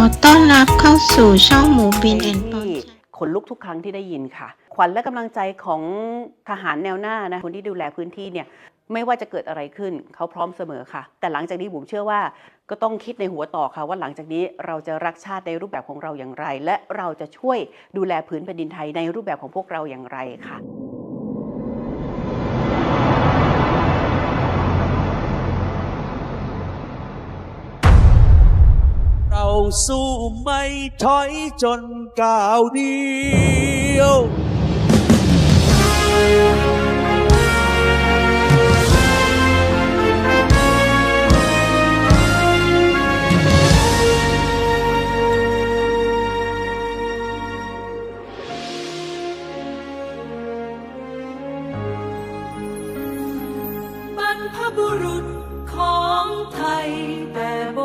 อต้อนรับเข้าสู่ช่องหมูบินแอนปอนที่ขนลุกทุกครั้งที่ได้ยินค่ะ ขวัญและกำลังใจของทหารแนวหน้านะคนที่ดูแลพื้นที่เนี่ยไม่ว่าจะเกิดอะไรขึ้นเขาพร้อมเสมอค่ะ แต่หลังจากนี้ผมเชื่อว่าก็ต้องคิดในหัวต่อค่ะ ว่าหลังจากนี้เราจะรักชาติในรูปแบบของเราอย่างไร และเราจะช่วยดูแลพื้นแผ่นดินไทยในรูปแบบของพวกเราอย่างไรค่ะ สู้ไม่ถอยจนก้าวเดียวบรรพบุรุษของไทยแต่โบ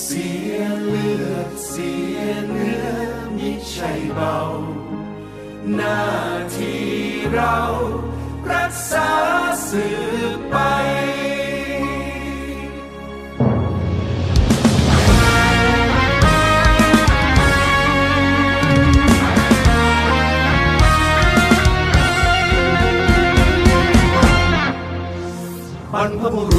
เสียเลือดเสียเนื้อมิใช่เบา หน้าที่เรารักษาสืบไปบรรพบุ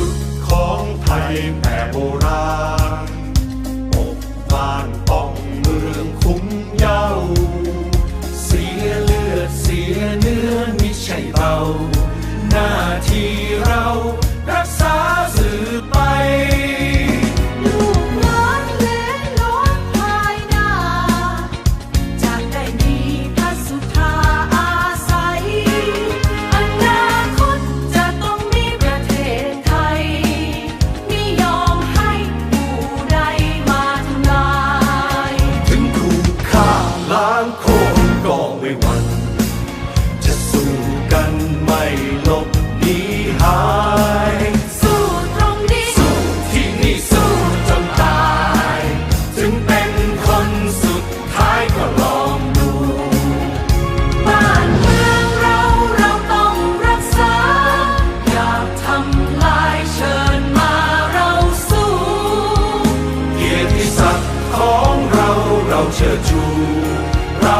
เรา